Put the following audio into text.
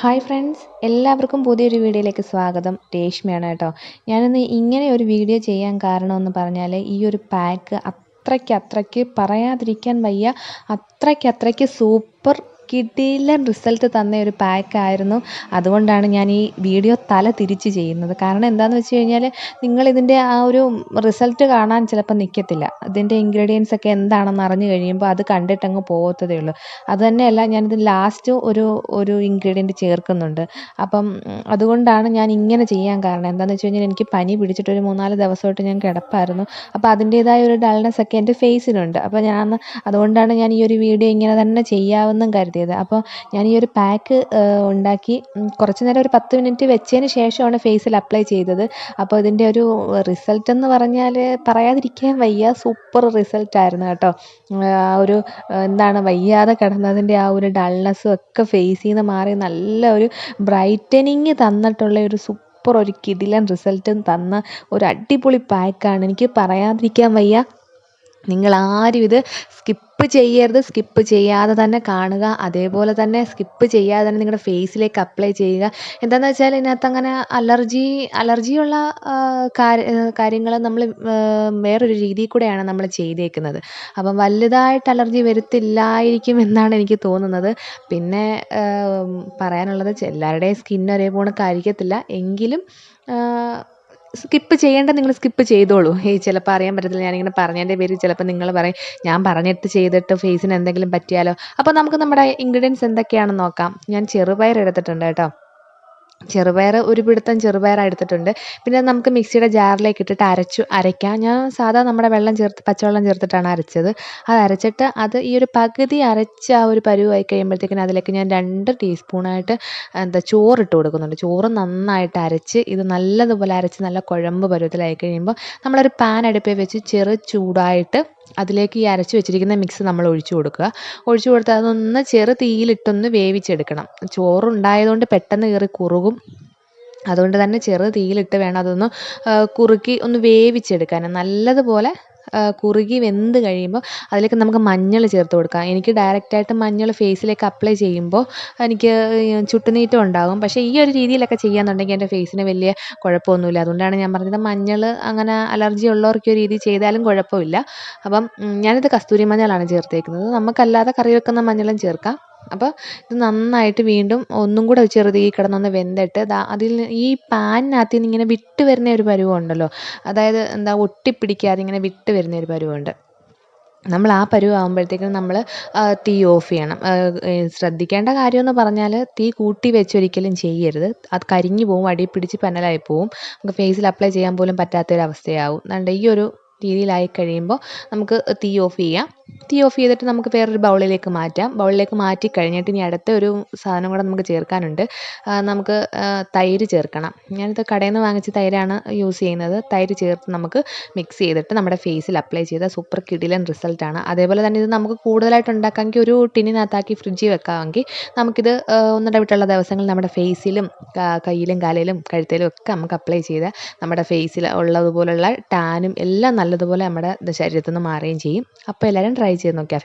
Hi friends എല്ലാവർക്കും പുതിയൊരു വീഡിയോയിലേക്ക് സ്വാഗതം. രേഷ്മയാണ് കേട്ടോ. ഞാനിന്ന് ഇങ്ങനെ ഒരു വീഡിയോ ചെയ്യാൻ കാരണമെന്ന് പറഞ്ഞാൽ ഈ ഒരു പാക്ക് അത്രയ്ക്ക് അത്രയ്ക്ക് പറയാതിരിക്കാൻ വയ്യ. അത്രയ്ക്ക് അത്രയ്ക്ക് സൂപ്പർ കിടിലൻ റിസൾട്ട് തന്ന ഒരു പാക്കായിരുന്നു അതുകൊണ്ടാണ് ഞാൻ ഈ വീഡിയോ തല തിരിച്ച് ചെയ്യുന്നത്. കാരണം എന്താണെന്ന് വെച്ച് കഴിഞ്ഞാൽ നിങ്ങളിതിന്റെ ആ ഒരു റിസൾട്ട് കാണാൻ ചിലപ്പോൾ നിൽക്കത്തില്ല ഇതിന്റെ ഇൻഗ്രീഡിയൻസ് ഒക്കെ എന്താണെന്ന് അറിഞ്ഞു കഴിയുമ്പോൾ അത് കണ്ടിട്ടങ്ങ് പോകത്തതേ ഉള്ളൂ. അത് തന്നെയല്ല ഞാനിത് ലാസ്റ്റ് ഒരു ഒരു ഇൻഗ്രീഡിയന്റ് ചേർക്കുന്നുണ്ട്. അപ്പം അതുകൊണ്ടാണ് ഞാൻ ഇങ്ങനെ ചെയ്യാൻ കാരണം. എന്താണെന്ന് വെച്ച് കഴിഞ്ഞാൽ എനിക്ക് പനി പിടിച്ചിട്ട് ഒരു മൂന്നാൽ ദിവസമായിട്ട് ഞാൻ കിടപ്പായിരുന്നു. അപ്പോൾ അതിന്റേതായ ഒരു ഡൾനെസ് ഒക്കെ എന്റെ ഫേസിലുണ്ട് അപ്പോൾ ഞാൻ അതുകൊണ്ടാണ് ഞാൻ ഈ ഒരു വീഡിയോ ഇങ്ങനെ തന്നെ ചെയ്യാമെന്നും കരുതിയത് അപ്പോൾ ഞാൻ ഈ ഒരു പാക്ക് ഉണ്ടാക്കി കുറച്ച് നേരം ഒരു പത്ത് മിനിറ്റ് വെച്ചതിന് ശേഷമാണ് ഫേസിൽ അപ്ലൈ ചെയ്തത്. അപ്പോൾ ഇതിന്റെ ഒരു റിസൾട്ട് എന്ന് പറഞ്ഞാൽ പറയാതിരിക്കാൻ വയ്യ. സൂപ്പർ റിസൾട്ട് ആയിരുന്നു കേട്ടോ. ആ ഒരു എന്താണ് വയ്യാതെ കിടന്നതിന്റെ ആ ഒരു ഡൾനെസ്സും ഒക്കെ ഫേസിൽ നിന്ന് മാറി നല്ല ഒരു ബ്രൈറ്റനിങ് തന്നിട്ടുള്ള ഒരു സൂപ്പർ ഒരു കിടിലൻ റിസൾട്ടും തന്ന ഒരു അടിപൊളി പാക്കാണ് എനിക്ക് പറയാതിരിക്കാൻ വയ്യ. നിങ്ങൾ ആരും ഇത് സ്കിപ്പ് ചെയ്യരുത് സ്കിപ്പ് ചെയ്യാതെ തന്നെ കാണുക. അതേപോലെ തന്നെ സ്കിപ്പ് ചെയ്യാതെ തന്നെ നിങ്ങളുടെ ഫേസിലേക്ക് അപ്ലൈ ചെയ്യുക. എന്താണെന്ന് വെച്ചാൽ ഇതിനകത്ത് അങ്ങനെ അലർജി അലർജിയുള്ള കാര്യങ്ങൾ നമ്മൾ വേറൊരു രീതിയിൽ കൂടെയാണ് നമ്മൾ ചെയ്തേക്കുന്നത്. അപ്പം വലുതായിട്ട് അലർജി വരുത്തില്ലായിരിക്കും എന്നാണ് എനിക്ക് തോന്നുന്നത്. പിന്നെ പറയാനുള്ളത് എല്ലാവരുടെയും സ്കിൻ ഒരേപോലെ ആയിരിക്കത്തില്ല എങ്കിലും സ്കിപ്പ് ചെയ്യേണ്ട നിങ്ങൾ സ്കിപ്പ് ചെയ്തോളൂ. ഈ ചിലപ്പോൾ അറിയാൻ പറ്റത്തില്ല ഞാനിങ്ങനെ പറഞ്ഞതിന്റെ പേര് ചിലപ്പോൾ നിങ്ങൾ പറയും ഞാൻ പറഞ്ഞിട്ട് ചെയ്തിട്ട് ഫേസിന് എന്തെങ്കിലും പറ്റിയാലോ? അപ്പോൾ നമുക്ക് നമ്മുടെ ഇൻഗ്രീഡിയൻസ് എന്തൊക്കെയാണെന്ന് നോക്കാം. ഞാൻ ചെറുപയർ എടുത്തിട്ടുണ്ട് കേട്ടോ. ചെറുപയർ ഒരു പിടുത്തം ചെറുപയർ എടുത്തിട്ടുണ്ട്. പിന്നെ നമുക്ക് മിക്സിയുടെ ജാറിലേക്ക് ഇട്ടിട്ട് അരച്ചു അരയ്ക്കാം. ഞാൻ സാധാ നമ്മുടെ വെള്ളം ചേർത്ത് പച്ചവെള്ളം ചേർത്തിട്ടാണ് അരച്ചത്. അത് അരച്ചിട്ട് അത് ഈ ഒരു പകുതി അരച്ച ആ ഒരു പരുവായി കഴിയുമ്പോഴത്തേക്കിനും അതിലേക്ക് ഞാൻ രണ്ട് ടീസ്പൂണായിട്ട് എന്താ ചോറിട്ട് കൊടുക്കുന്നുണ്ട്. ചോറ് നന്നായിട്ട് അരച്ച് ഇത് നല്ലതുപോലെ അരച്ച് നല്ല കുഴമ്പ് പരുവത്തിലായി കഴിയുമ്പോൾ നമ്മളൊരു പാൻ അടുപ്പിൽ വെച്ച് ചെറു ചൂടായിട്ട് അതിലേക്ക് ഈ അരച്ച് വെച്ചിരിക്കുന്ന മിക്സ് നമ്മൾ ഒഴിച്ചു കൊടുക്കുക. ഒഴിച്ചു കൊടുത്ത് അതൊന്ന് ചെറു തീയിലിട്ടൊന്ന് വേവിച്ചെടുക്കണം. ചോറുണ്ടായതുകൊണ്ട് പെട്ടെന്ന് കയറി കുറുകും. അതുകൊണ്ട് തന്നെ ചെറു തീയിലിട്ട് വേണം അതൊന്ന് കുറുക്കി ഒന്ന് വേവിച്ചെടുക്കാൻ. നല്ലതുപോലെ കുറുകി വെന്ത് കഴിയുമ്പോൾ അതിലേക്ക് നമുക്ക് മഞ്ഞൾ ചേർത്ത് കൊടുക്കാം. എനിക്ക് ഡയറക്റ്റായിട്ട് മഞ്ഞൾ ഫേസിലേക്ക് അപ്ലൈ ചെയ്യുമ്പോൾ എനിക്ക് ചുട്ടുനീറ്റം ഉണ്ടാകും. പക്ഷേ ഈ ഒരു രീതിയിലൊക്കെ ചെയ്യാന്നുണ്ടെങ്കിൽ എന്റെ ഫേസിന് വലിയ കുഴപ്പമൊന്നുമില്ല. അതുകൊണ്ടാണ് ഞാൻ പറഞ്ഞത് മഞ്ഞൾ അങ്ങനെ അലർജി ഉള്ളവർക്ക് ഒരു രീതി ചെയ്താലും കുഴപ്പമില്ല. അപ്പം ഞാനിത് കസ്തൂരി മഞ്ഞളാണ് ചേർത്തേക്കുന്നത്. നമുക്കല്ലാതെ കറി വെക്കുന്ന മഞ്ഞളും ചേർക്കാം. അപ്പോൾ ഇത് നന്നായിട്ട് വീണ്ടും ഒന്നും കൂടെ ചെറുതീ കിടന്നൊന്ന് വെന്തിട്ട് അതിൽ ഈ പാനിനകത്ത് നിന്ന് ഇങ്ങനെ വിട്ട് വരുന്ന ഒരു പരുവം ഉണ്ടല്ലോ അതായത് എന്താ ഒട്ടിപ്പിടിക്കാതെ ഇങ്ങനെ വിട്ട് വരുന്ന ഒരു പരുവമുണ്ട് നമ്മൾ ആ പരുവ ആകുമ്പോഴത്തേക്കും നമ്മൾ തീ ഓഫ് ചെയ്യണം. ശ്രദ്ധിക്കേണ്ട കാര്യമെന്ന് പറഞ്ഞാൽ തീ കൂട്ടി വെച്ചൊരിക്കലും ചെയ്യരുത്. അത് കരിഞ്ഞു പോവും അടി പിടിച്ച് പന്നലായി പോവും. നമുക്ക് ഫേസിൽ അപ്ലൈ ചെയ്യാൻ പോലും പറ്റാത്തൊരവസ്ഥയാവും. അതുകൊണ്ട് ഈ ഒരു രീതിയിലായി കഴിയുമ്പോൾ നമുക്ക് തീ ഓഫ് ചെയ്യാം. തീ ഓഫ് ചെയ്തിട്ട് നമുക്ക് വേറൊരു ബൗളിലേക്ക് മാറ്റാം. ബൗളിലേക്ക് മാറ്റി കഴിഞ്ഞിട്ട് ഇനി അടുത്ത ഒരു സാധനം കൂടെ നമുക്ക് ചേർക്കാനുണ്ട്. നമുക്ക് തൈര് ചേർക്കണം. ഞാനിത് കടയിൽ നിന്ന് വാങ്ങിച്ച തൈരാണ് യൂസ് ചെയ്യുന്നത്. തൈര് ചേർത്ത് നമുക്ക് മിക്സ് ചെയ്തിട്ട് നമ്മുടെ ഫേസിൽ അപ്ലൈ ചെയ്ത സൂപ്പർ കിടിലൻ റിസൾട്ടാണ് അതേപോലെ തന്നെ ഇത് നമുക്ക് കൂടുതലായിട്ട് ഉണ്ടാക്കാമെങ്കിൽ ഒരു ടിന്നിനകത്താക്കി ഫ്രിഡ്ജിൽ വെക്കാമെങ്കിൽ നമുക്കിത് ഒന്നിടവിട്ടുള്ള ദിവസങ്ങളിൽ നമ്മുടെ ഫേസിലും കയ്യിലും കാലിലും കഴുത്തിലും ഒക്കെ നമുക്ക് അപ്ലൈ ചെയ്ത് നമ്മുടെ ഫേസിൽ ഉള്ളതുപോലുള്ള ടാനും എല്ലാം നല്ലതുപോലെ നമ്മുടെ ശരീരത്തിൽ നിന്ന് മാറുകയും ചെയ്യും. അപ്പോൾ എല്ലാവരും ട്രൈ ചെയ്ത് നോക്കിയാൽ